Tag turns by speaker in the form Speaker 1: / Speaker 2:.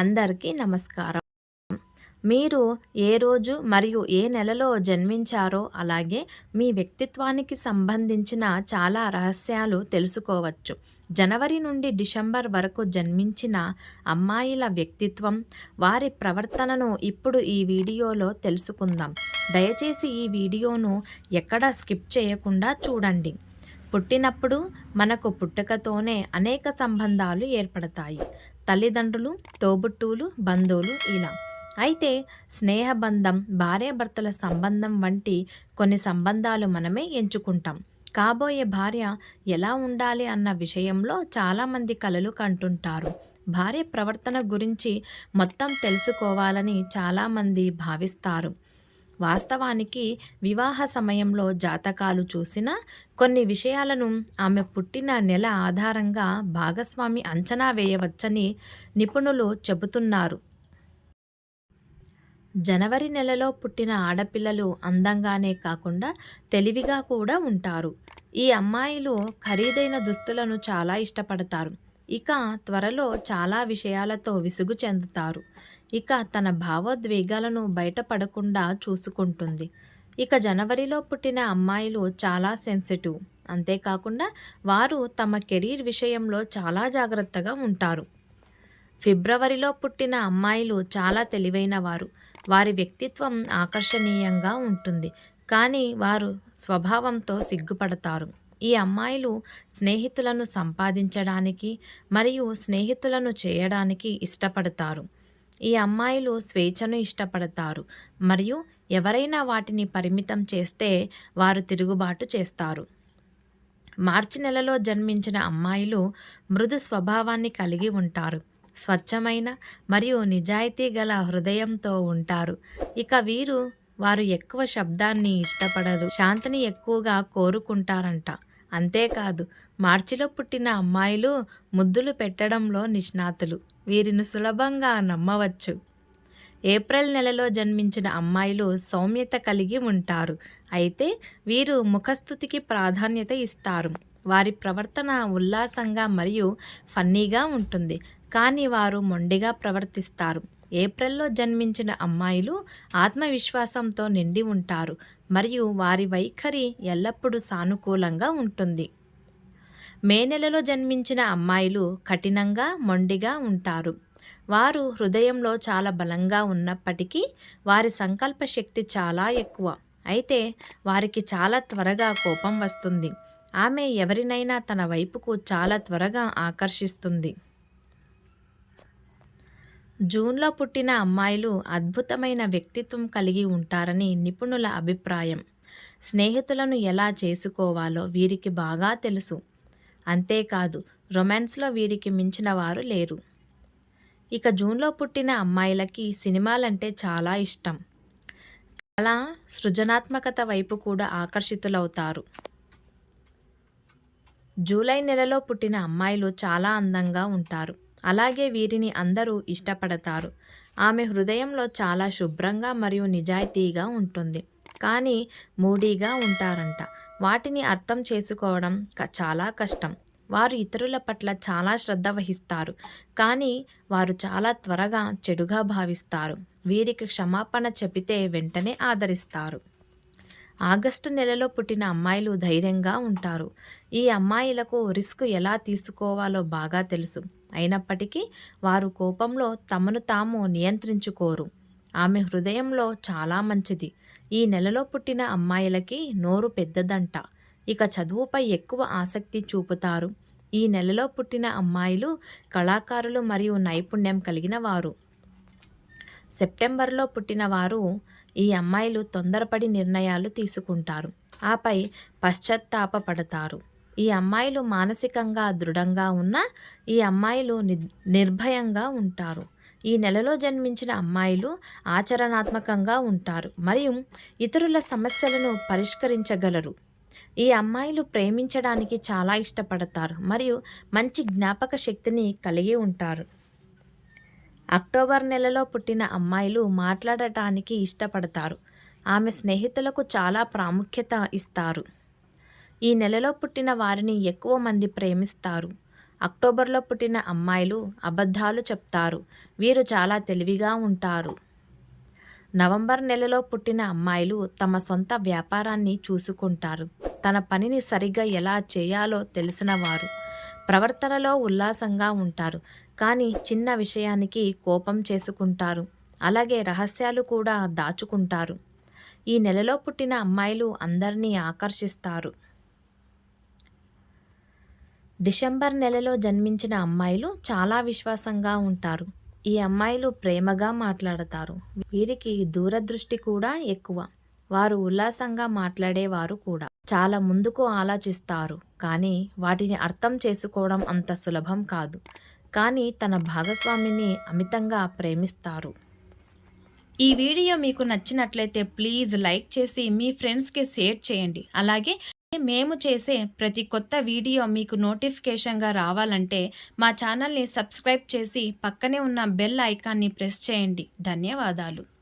Speaker 1: అందరికీ నమస్కారం. మీరు ఏ రోజు మరియు ఏ నెలలో జన్మించారో అలాగే మీ వ్యక్తిత్వానికి సంబంధించిన చాలా రహస్యాలు తెలుసుకోవచ్చు. జనవరి నుండి డిసెంబర్ వరకు జన్మించిన అమ్మాయిల వ్యక్తిత్వం వారి ప్రవర్తనను ఇప్పుడు ఈ వీడియోలో తెలుసుకుందాం. దయచేసి ఈ వీడియోను ఎక్కడా స్కిప్ చేయకుండా చూడండి. పుట్టినప్పుడు మనకు పుట్టుకతోనే అనేక సంబంధాలు ఏర్పడతాయి. తల్లిదండ్రులు తోబుట్టువులు బంధువులు ఇలా. అయితే స్నేహబంధం భార్యాభర్తల సంబంధం వంటి కొన్ని సంబంధాలు మనమే ఎంచుకుంటాం. కాబోయే భార్య ఎలా ఉండాలి అన్న విషయంలో చాలామంది కలలు కంటుంటారు. భార్య ప్రవర్తన గురించి మొత్తం తెలుసుకోవాలని చాలామంది భావిస్తారు. వాస్తవానికి వివాహ సమయంలో జాతకాలు చూసిన కొన్ని విషయాలను ఆమె పుట్టిన నెల ఆధారంగా భాగస్వామి అంచనా వేయవచ్చని నిపుణులు చెబుతున్నారు. జనవరి నెలలో పుట్టిన ఆడపిల్లలు అందంగానే కాకుండా తెలివిగా కూడా ఉంటారు. ఈ అమ్మాయిలు ఖరీదైన దుస్తులను చాలా ఇష్టపడతారు. ఇక త్వరలో చాలా విషయాలతో విసుగు చెందుతారు. ఇక తన భావోద్వేగాలను బయటపడకుండా చూసుకుంటుంది. ఇక జనవరిలో పుట్టిన అమ్మాయిలు చాలా సెన్సిటివ్. అంతేకాకుండా వారు తమ కెరీర్ విషయంలో చాలా జాగ్రత్తగా ఉంటారు. ఫిబ్రవరిలో పుట్టిన అమ్మాయిలు చాలా తెలివైన వారు వారి వ్యక్తిత్వం ఆకర్షణీయంగా ఉంటుంది. కానీ వారు స్వభావంతో సిగ్గుపడతారు. ఈ అమ్మాయిలు స్నేహితులను సంపాదించడానికి మరియు స్నేహితులను చేయడానికి ఇష్టపడతారు. ఈ అమ్మాయిలు స్వేచ్ఛను ఇష్టపడతారు. మరియు ఎవరైనా వాటిని పరిమితం చేస్తే వారు తిరుగుబాటు చేస్తారు. మార్చి నెలలో జన్మించిన అమ్మాయిలు మృదు స్వభావాన్ని కలిగి ఉంటారు. స్వచ్ఛమైన మరియు నిజాయితీ గల హృదయంతో ఉంటారు. ఇక వీరు వారు ఎక్కువ శబ్దాన్ని ఇష్టపడరు. శాంతిని ఎక్కువగా కోరుకుంటారంట. అంతేకాదు మార్చిలో పుట్టిన అమ్మాయిలు ముద్దులు పెట్టడంలో నిష్ణాతులు. వీరిని సులభంగా నమ్మవచ్చు. ఏప్రిల్ నెలలో జన్మించిన అమ్మాయిలు సౌమ్యత కలిగి ఉంటారు. అయితే వీరు ముఖస్థుతికి ప్రాధాన్యత ఇస్తారు. వారి ప్రవర్తన ఉల్లాసంగా మరియు ఫన్నీగా ఉంటుంది. కానీ వారు మొండిగా ప్రవర్తిస్తారు. ఏప్రిల్లో జన్మించిన అమ్మాయిలు ఆత్మవిశ్వాసంతో నిండి ఉంటారు. మరియు వారి వైఖరి ఎల్లప్పుడూ సానుకూలంగా ఉంటుంది. మే నెలలో జన్మించిన అమ్మాయిలు కఠినంగా మొండిగా ఉంటారు. వారు హృదయంలో చాలా బలంగా ఉన్నప్పటికీ వారి సంకల్ప శక్తి చాలా ఎక్కువ. అయితే వారికి చాలా త్వరగా కోపం వస్తుంది. ఆమె ఎవరినైనా తన వైపుకు చాలా త్వరగా ఆకర్షిస్తుంది. జూన్లో పుట్టిన అమ్మాయిలు అద్భుతమైన వ్యక్తిత్వం కలిగి ఉంటారని నిపుణుల అభిప్రాయం. స్నేహితులను ఎలా చేసుకోవాలో వీరికి బాగా తెలుసు. అంతేకాదు రొమాన్స్లో వీరికి మించిన వారు లేరు. ఇక జూన్లో పుట్టిన అమ్మాయిలకి సినిమాలంటే చాలా ఇష్టం. అలా సృజనాత్మకత వైపు కూడా ఆకర్షితులవుతారు. జూలై నెలలో పుట్టిన అమ్మాయిలు చాలా అందంగా ఉంటారు. అలాగే వీరిని అందరూ ఇష్టపడతారు. ఆమె హృదయంలో చాలా శుభ్రంగా మరియు నిజాయితీగా ఉంటుంది. కానీ మూడీగా ఉంటారంట. వాటిని అర్థం చేసుకోవడం చాలా కష్టం. వారు ఇతరుల పట్ల చాలా శ్రద్ధ వహిస్తారు. కానీ వారు చాలా త్వరగా చెడుగా భావిస్తారు. వీరికి క్షమాపణ చెబితే వెంటనే ఆదరిస్తారు. ఆగస్టు నెలలో పుట్టిన అమ్మాయిలు ధైర్యంగా ఉంటారు. ఈ అమ్మాయిలకు రిస్క్ ఎలా తీసుకోవాలో బాగా తెలుసు. అయినప్పటికీ వారు కోపంలో తమను తాము నియంత్రించుకోరు. ఆమె హృదయంలో చాలా మంచిది. ఈ నెలలో పుట్టిన అమ్మాయిలకి నోరు పెద్దదంట. ఇక చదువుపై ఎక్కువ ఆసక్తి చూపుతారు. ఈ నెలలో పుట్టిన అమ్మాయిలు కళాకారులు మరియు నైపుణ్యం కలిగిన వారు. సెప్టెంబర్లో పుట్టిన వారు ఈ అమ్మాయిలు తొందరపడి నిర్ణయాలు తీసుకుంటారు. ఆపై పశ్చాత్తాపడతారు ఈ అమ్మాయిలు మానసికంగా దృఢంగా ఉన్న ఈ అమ్మాయిలు నిర్భయంగా ఉంటారు. ఈ నెలలో జన్మించిన అమ్మాయిలు ఆచరణాత్మకంగా ఉంటారు మరియు ఇతరుల సమస్యలను పరిష్కరించగలరు. ఈ అమ్మాయిలు ప్రేమించడానికి చాలా ఇష్టపడతారు మరియు మంచి జ్ఞాపక శక్తిని కలిగి ఉంటారు. అక్టోబర్ నెలలో పుట్టిన అమ్మాయిలు మాట్లాడటానికి ఇష్టపడతారు. ఆమె స్నేహితులకు చాలా ప్రాముఖ్యత ఇస్తారు. ఈ నెలలో పుట్టిన వారిని ఎక్కువ మంది ప్రేమిస్తారు. అక్టోబర్లో పుట్టిన అమ్మాయిలు అబద్ధాలు చెప్తారు. వీరు చాలా తెలివిగా ఉంటారు. నవంబర్ నెలలో పుట్టిన అమ్మాయిలు తమ సొంత వ్యాపారాన్ని చూసుకుంటారు. తన పనిని సరిగ్గా ఎలా చేయాలో తెలిసినవారు ప్రవర్తనలో ఉల్లాసంగా ఉంటారు. కానీ చిన్న విషయానికి కోపం చేసుకుంటారు. అలాగే రహస్యాలు కూడా దాచుకుంటారు. ఈ నెలలో పుట్టిన అమ్మాయిలు అందరినీ ఆకర్షిస్తారు. డిసెంబర్ నెలలో జన్మించిన అమ్మాయిలు చాలా విశ్వాసంగా ఉంటారు. ఈ అమ్మాయిలు ప్రేమగా మాట్లాడతారు. వీరికి దూరదృష్టి కూడా ఎక్కువ. వారు ఉల్లాసంగా మాట్లాడేవారు కూడా. చాలా ముందుకు ఆలోచిస్తారు. కానీ వాటిని అర్థం చేసుకోవడం అంత సులభం కాదు. కానీ తన భాగస్వామిని అమితంగా ప్రేమిస్తారు.
Speaker 2: ఈ వీడియో మీకు నచ్చినట్లయితే ప్లీజ్ లైక్ చేసి మీ ఫ్రెండ్స్కి షేర్ చేయండి. అలాగే మేము చేసే ప్రతి కొత్త వీడియో మీకు నోటిఫికేషన్గా రావాలంటే మా ఛానల్ని సబ్స్క్రైబ్ చేసి పక్కనే ఉన్న బెల్ ఐకాన్ని ప్రెస్ చేయండి. ధన్యవాదాలు.